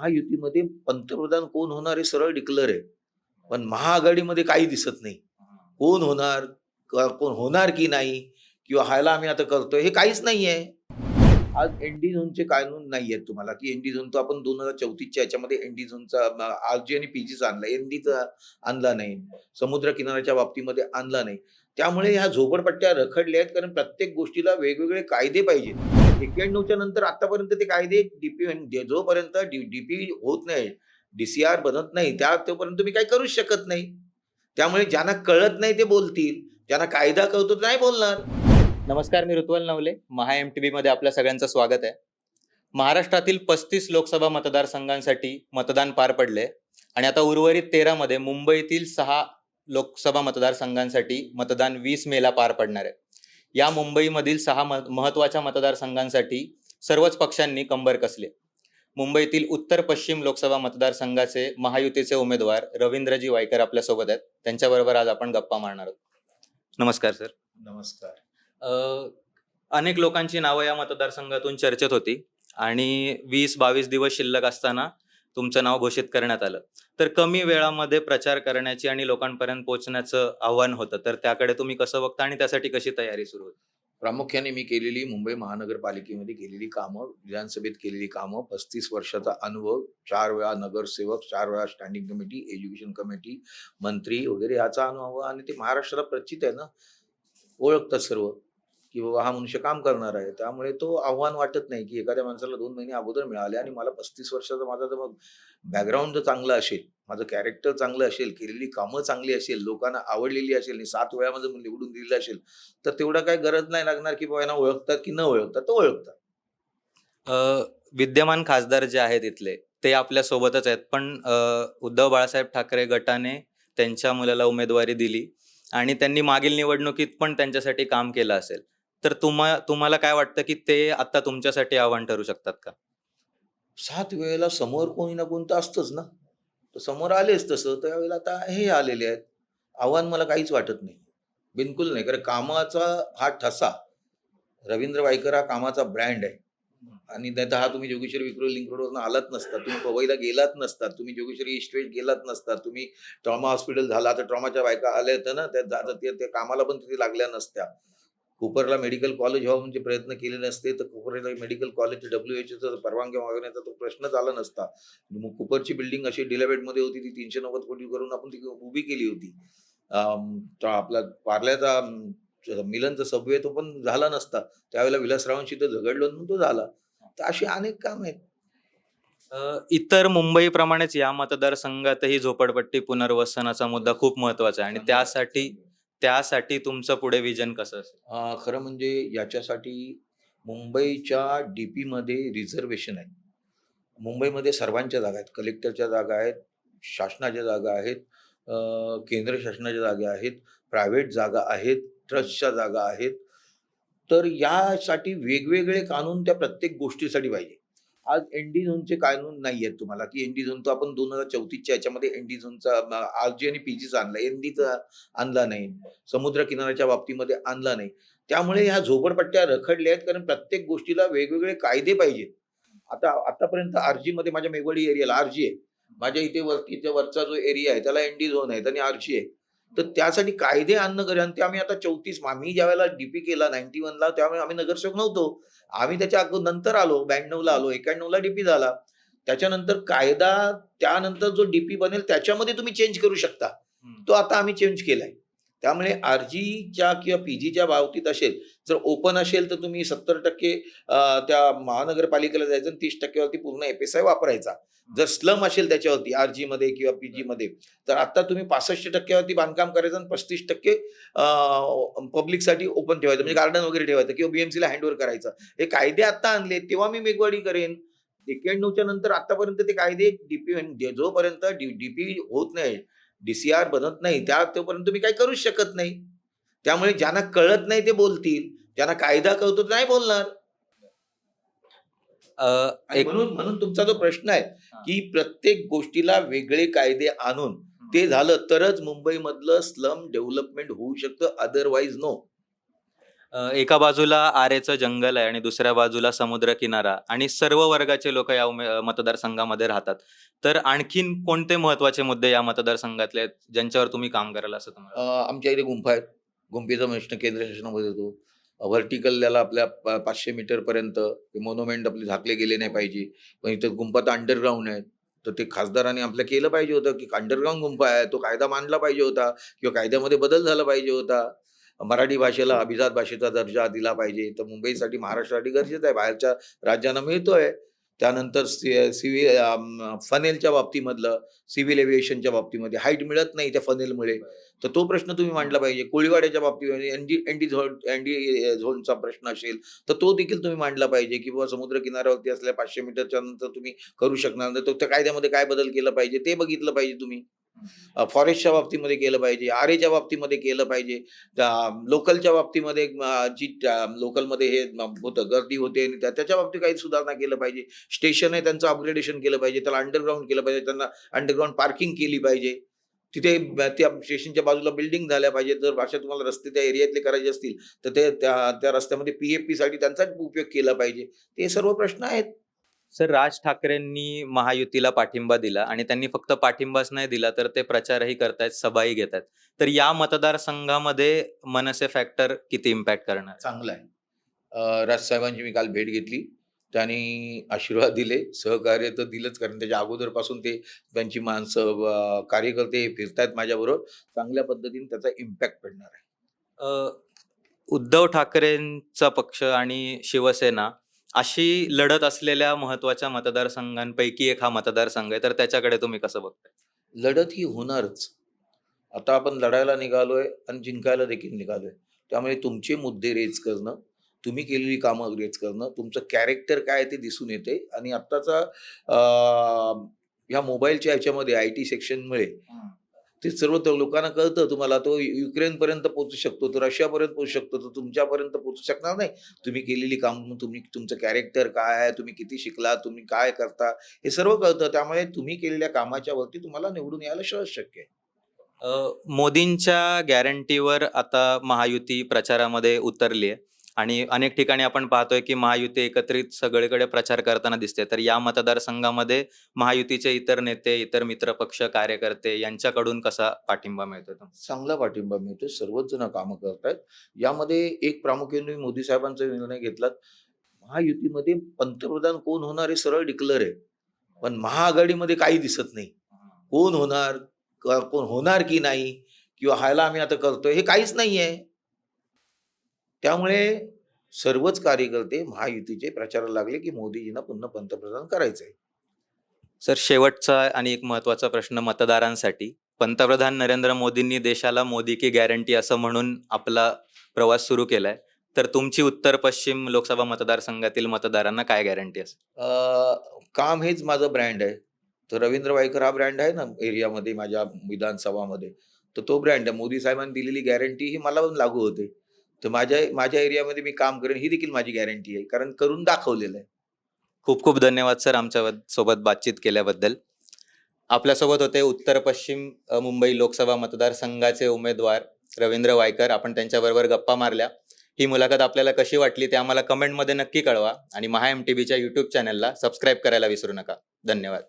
महायुतीमध्ये पंतप्रधान कोण होणार हे सरळ डिक्लेअर आहे. पण महाआघाडीमध्ये काही दिसत नाही. कोण होणार कोण होणार की नाही किंवा हायला आम्ही आता करतोय हे काहीच नाही आहे आज एनडी झोनचे कानून नाही आहेत तुम्हाला की एनडी झोन तो आपण दोन हजार चौतीसच्या याच्यामध्ये एनडी झोनचा आरजी आणि पीजीचा आणला एनडीचा आणला नाही. समुद्र किनाऱ्याच्या बाबतीमध्ये आणला नाही. त्यामुळे ह्या झोपडपट्ट्या रखडल्या आहेत कारण प्रत्येक गोष्टीला वेगवेगळे कायदे पाहिजेत. एक्क्याण्णवच्या नंतर आतापर्यंत ते कायदे डीपी जोपर्यंत डीपी होत नाही डीसीआर बनत नाही त्या तोपर्यंत तुम्ही काही करूच शकत नाही. त्यामुळे ज्यांना कळत नाही ते बोलतील. ज्यांना कायदा कळतो ते नाही बोलणार. नमस्कार मी ऋतुवल नवले. महा एम टी मध्ये आपल्या सगळ्यांचं स्वागत आहे. महाराष्ट्रातील पस्तीस लोकसभा मतदारसंघांसाठी मतदान पार पडले. आणि आता उर्वरित तेरामध्ये मुंबईतील सहा लोकसभा मतदारसंघांसाठी मतदान वीस मेला पार पडणार आहे. या मुंबईमधील सहा महत्त्वाच्या मतदारसंघांसाठी सर्वच पक्षांनी कंबर कसले. मुंबईतील उत्तर पश्चिम लोकसभा मतदारसंघाचे महायुतीचे उमेदवार रवींद्रजी वायकर आपल्यासोबत आहेत. त्यांच्याबरोबर आज आपण गप्पा मारणार आहोत. नमस्कार सर. नमस्कार. अनेक लोकांची नावं या मतदारसंघातून चर्चेत होती आणि वीस बावीस दिवस शिल्लक असताना तुमचं नाव घोषित करण्यात आलं. तर कमी वेळामध्ये प्रचार करण्याची आणि लोकांपर्यंत पोहोचण्याचं आव्हान होतं. तर त्याकडे तुम्ही कसं बघता आणि त्यासाठी कशी तयारी सुरू होती? प्रामुख्याने मी केलेली मुंबई महानगरपालिकेमध्ये केलेली कामं विधानसभेत केलेली कामं पस्तीस वर्षाचा अनुभव चार वेळा नगरसेवक चार वेळा स्टँडिंग कमिटी एज्युकेशन कमिटी मंत्री वगैरे याचा अनुभव आणि ते महाराष्ट्राला प्रचित आहे ना ओळखतात सर्व. की बाबा हा मनुष्य काम करणार आहे. त्यामुळे तो आव्हान वाटत नाही की एखाद्या माणसाला दोन महिने अगोदर मिळाले आणि मला पस्तीस वर्षाचा माझा जर मग बॅकग्राऊंड जर चांगलं असेल माझं कॅरेक्टर चांगलं असेल केलेली कामं चांगली असेल लोकांना आवडलेली असेल आणि सात वेळा माझं निवडून दिलेलं असेल तर तेवढं काही गरज नाही लागणार की बाबा यांना ओळखतात की न ओळखतात तर ओळखतात. विद्यमान खासदार जे आहेत इथले ते आपल्या सोबतच आहेत. पण उद्धव बाळासाहेब ठाकरे गटाने त्यांच्या मुलाला उमेदवारी दिली आणि त्यांनी मागील निवडणुकीत पण त्यांच्यासाठी काम केलं असेल. तर तुम्हा तुम्हाला काय वाटतं की ते आता तुमच्यासाठी आव्हान ठरू शकतात का? सात वेळेला समोर कोणी ना कोणतं असतंच ना. तर समोर आलेच तसं. त्यावेळेला आता हे आलेले आहेत. आव्हान मला काहीच वाटत नाही. बिलकुल नाही. कारण कामाचा हा ठसा रवींद्र वायकर हा कामाचा ब्रँड आहे. आणि त्याचा हा तुम्ही जोगेश्वरी विक्रो लिंक रोडवरून आलात नसता. तुम्ही पवईला गेलात नसतात तुम्ही जोगेश्वरी इस्टेट गेलात नसतात तुम्ही ट्रॉमा हॉस्पिटल झाला. तर ट्रॉमाच्या बायका आल्या होत्या ना त्या त्या कामाला पण तिथे लागल्या नसत्या. कुपरला मेडिकल कॉलेज व्हावं म्हणजे प्रयत्न केले नसते तर कुपरला मेडिकल कॉलेज डब्ल्यू एच परवानगी मागण्याचा तो प्रश्नच आला नसता. मग कुपरची बिल्डिंग अशी मध्ये होती ती तीनशे नव्वद कोटी करून आपण ती उभी केली होती. आपला पार्ल्याचा मिलनचा सबवे तो पण झाला नसता. त्यावेळेला विलासरावांशी तो झगडलो म्हणून तो झाला. तर अशी अनेक काम आहेत. इतर मुंबईप्रमाणेच या मतदारसंघातही झोपडपट्टी पुनर्वसनाचा मुद्दा खूप महत्त्वाचा आहे आणि त्यासाठी त्यासाठी तुमचं पुढे विजन कसं असेल? अं, खरं म्हणजे याच्यासाठी मुंबईच्या डीपी मध्ये रिझर्वेशन आहे. मुंबईमध्ये सर्वांच्या जागा आहेत. कलेक्टरच्या जागा आहेत शासनाच्या जागा आहेत अं, केंद्र शासनाच्या जागा आहेत प्रायव्हेट जागा आहेत ट्रस्टच्या जागा आहेत. तर यासाठी वेगवेगळे कानून त्या प्रत्येक गोष्टीसाठी पाहिजे. आज एनडी झोनचे कानून नाही आहेत तुम्हाला की एनडी झोन तो आपण दोन हजार चौतीसच्या याच्यामध्ये एनडी झोनचा आरजी आणि पीजीचा आणला एनडीचा आणला नाही समुद्र किनाऱ्याच्या बाबतीमध्ये आणला नाही. त्यामुळे ह्या झोपडपट्ट्या रखडल्या आहेत कारण प्रत्येक गोष्टीला वेगवेगळे कायदे पाहिजेत. आता आतापर्यंत आरजी मध्ये माझ्या मेघवाडी एरियाला आरजी आहे. माझ्या इथे वरती वरचा जो एरिया आहे त्याला एनडी झोन आहे आणि आरजी आहे. तर त्यासाठी कायदे आणणं गरज आणि ते आम्ही आता चौतीस आम्ही ज्या वेळेला डीपी केला नाईन्टी वनला त्यावेळी आम्ही नगरसेवक नव्हतो. आम्ही त्याच्या अगोदर नंतर आलो ब्याण्णवला आलो एकाण्णवला डीपी झाला. त्याच्यानंतर कायदा त्यानंतर जो डीपी बनेल त्याच्यामध्ये तुम्ही चेंज करू शकता. तो आता आम्ही चेंज केलाय. त्यामुळे आरजीच्या किंवा पीजीच्या बाबतीत असेल जर ओपन असेल तर तुम्ही सत्तर टक्के त्या महानगरपालिकेला जायचं आणि तीस टक्केवरती पूर्ण एफएसआय वापरायचा. जर स्लम असेल त्याच्यावरती आरजी मध्ये किंवा पीजी मध्ये तर आता तुम्ही पासष्ट टक्क्यावरती बांधकाम करायचं आणि पस्तीस टक्के पब्लिकसाठी ओपन ठेवायचं. म्हणजे गार्डन वगैरे ठेवायचं किंवा बीएमसीला हँडओव्हर करायचं. हे कायदे आता आणले तेव्हा मी मेघवाडी करेन. एक्क्याण्णवच्या नंतर आतापर्यंत ते कायदे डीपी जोपर्यंत डीपी होत नाही डीसीआर बनत नाही त्या तोपर्यंत तुम्ही काही करूच शकत नाही. त्यामुळे ज्यांना कळत नाही ते बोलतील ज्यांना कायदा कळतो ते नाही बोलणार. म्हणून म्हणून तुमचा जो प्रश्न आहे की प्रत्येक गोष्टीला वेगळे कायदे आणून ते झालं तरच मुंबईमधलं स्लम डेव्हलपमेंट होऊ शकतं अदरवाईज नो अ, एका बाजूला आरेचं जंगल आहे आणि दुसऱ्या बाजूला समुद्र किनारा आणि सर्व वर्गाचे लोक या उमे- अ, मतदारसंघामध्ये राहतात. तर आणखीन कोणते महत्त्वाचे मुद्दे या मतदारसंघातले आहेत ज्यांच्यावर तुम्ही काम कराल असं तुम्हाला अ, आमच्या इथे गुंफा आहेत. गुंफेचा प्रश्न केंद्र शासनामध्ये येतो. व्हर्टिकल त्याला आपल्या पा- मीटर मीटरपर्यंत मोनुमेंट आपले झाकले गेले नाही पाहिजे. पण इथं गुंफा तर अंडरग्राऊंड आहेत. तर ते खासदारांनी आपलं केलं पाहिजे होतं की अंडरग्राऊंड गुंफा आहे तो कायदा मांडला पाहिजे होता किंवा कायद्यामध्ये बदल झाला पाहिजे होता. मराठी भाषेला अभिजात भाषेचा दर्जा दिला पाहिजे. तर मुंबईसाठी महाराष्ट्रासाठी गरजेचं आहे. बाहेरच्या राज्यांना मिळतोय. त्यानंतर सिव्हि फनेलच्या बाबतीमधलं सिव्हिल एव्हिएशनच्या बाबतीमध्ये हाईट मिळत नाही त्या फनेलमुळे. तर तो प्रश्न तुम्ही मांडला पाहिजे. कोळीवाड्याच्या बाबतीमध्ये एनडी एनडी झोन एनडी झोनचा प्रश्न असेल तर तो देखील तुम्ही मांडला पाहिजे. की बाबा समुद्र किनाऱ्यावरती असल्या पाचशे मीटरच्या नंतर तुम्ही करू शकणार नाही. तर त्या कायद्यामध्ये काय बदल केला पाहिजे ते बघितलं पाहिजे तुम्ही. फॉरेस्टच्या बाबतीमध्ये केलं पाहिजे आरेच्या बाबतीमध्ये केलं पाहिजे. त्या लोकलच्या बाबतीमध्ये जी लोकलमध्ये हे होतं गर्दी होते आणि त्याच्या बाबतीत काही सुधारणा केलं पाहिजे. स्टेशन आहे त्यांचं अपग्रेडेशन केलं पाहिजे त्याला अंडरग्राऊंड केलं पाहिजे त्यांना अंडरग्राऊंड पार्किंग केली पाहिजे. तिथे त्या स्टेशनच्या बाजूला बिल्डिंग झाल्या पाहिजे. जर भाषा तुम्हाला रस्ते त्या एरियातले करायचे असतील तर ते त्या त्या रस्त्यामध्ये पीएफपी साठी त्यांचाच उपयोग केला पाहिजे. ते सर्व प्रश्न आहेत. सर राज ठाकरेंनी महायुतीला पाठिंबा दिला आणि त्यांनी फक्त पाठिंबाच नाही दिला तर ते प्रचारही करतायत सभाही घेत आहेत तर या मतदारसंघामध्ये मनसे फॅक्टर किती इम्पॅक्ट करणार? चांगलं आहे. राजसाहेबांची मी काल भेट घेतली. त्यांनी आशीर्वाद दिले सहकार्य तर दिलंच कारण त्याच्या अगोदरपासून ते त्यांची माणसं कार्यकर्ते फिरतायत माझ्याबरोबर. चांगल्या पद्धतीने त्याचा इम्पॅक्ट पडणार आहे. उद्धव ठाकरेंचा पक्ष आणि शिवसेना अशी लढत असलेल्या महत्त्वाच्या मतदारसंघांपैकी एक हा मतदारसंघ आहे. तर त्याच्याकडे तुम्ही कसं बघताय? लढत ही होणारच. आता आपण लढायला निघालोय आणि जिंकायला देखील निघालोय. त्यामुळे तुमचे मुद्दे रेज करणं तुम्ही केलेली कामं रेज करणं तुमचं कॅरेक्टर काय आहे ते दिसून येते. आणि आत्ताचा ह्या मोबाईलच्या ह्याच्यामध्ये आय टी सेक्शनमुळे ते सर्व लोकांना कळतं. तुम्हाला तो युक्रेनपर्यंत पोहोचू शकतो तो रशियापर्यंत पोहोचू शकतो तो तुमच्यापर्यंत पोहोचू शकणार नाही. तुम्ही केलेली काम तुम्ही तुमचं कॅरेक्टर काय आहे तुम्ही किती शिकला तुम्ही काय करता हे सर्व कळतं. त्यामुळे तुम्ही केलेल्या कामाच्या वरती तुम्हाला निवडून यायला सहज शक्य आहे. मोदींच्या गॅरंटीवर आता महायुती प्रचारामध्ये उतरली आहे. आणि अनेक ठिकाणी आपण पाहतोय की महायुती एकत्रित सगळीकडे प्रचार करताना दिसते. तर या मतदारसंघामध्ये महायुतीचे इतर नेते इतर मित्रपक्ष कार्यकर्ते यांच्याकडून कसा पाठिंबा मिळतो चांगला पाठिंबा मिळतो सर्वच जण कामं करतायत. यामध्ये एक प्रामुख्याने मोदी साहेबांचा निर्णय घेतलात. महायुतीमध्ये पंतप्रधान कोण होणार हे सरळ डिक्लेअर आहे. पण महाआघाडीमध्ये काही दिसत नाही. कोण होणार कोण होणार की नाही किंवा हायला आम्ही आता करतोय हे काहीच नाही आहे त्यामुळे सर्वच कार्यकर्ते महायुतीचे प्रचाराला लागले की मोदीजींना पुन्हा पंतप्रधान करायचंय. सर शेवटचा आणि एक महत्त्वाचा प्रश्न मतदारांसाठी. पंतप्रधान नरेंद्र मोदींनी देशाला मोदी की गॅरंटी असं म्हणून आपला प्रवास सुरू केलाय. तर तुमची उत्तर पश्चिम लोकसभा मतदारसंघातील मतदारांना काय गॅरंटी असेल? काम हेच माझं ब्रँड आहे. तर रवींद्र वायकर हा ब्रँड आहे ना एरियामध्ये माझ्या विधानसभामध्ये. तर तो ब्रँड आहे. मोदी साहेबांनी दिलेली गॅरंटी ही मला लागू होते. तर माझ्या माझ्या एरियामध्ये मी काम करेन ही देखील माझी गॅरंटी आहे. कारण करून दाखवलेलं आहे. खूप खूप धन्यवाद सर आमच्यासोबत बातचीत केल्याबद्दल. आपल्यासोबत होते उत्तर पश्चिम मुंबई लोकसभा मतदारसंघाचे उमेदवार रवींद्र वायकर. आपण त्यांच्याबरोबर गप्पा मारल्या. ही मुलाखत आपल्याला कशी वाटली ते आम्हाला कमेंटमध्ये नक्की कळवा. आणि महा एम टी बीच्या यूट्यूब चॅनलला सबस्क्राईब करायला विसरू नका. धन्यवाद.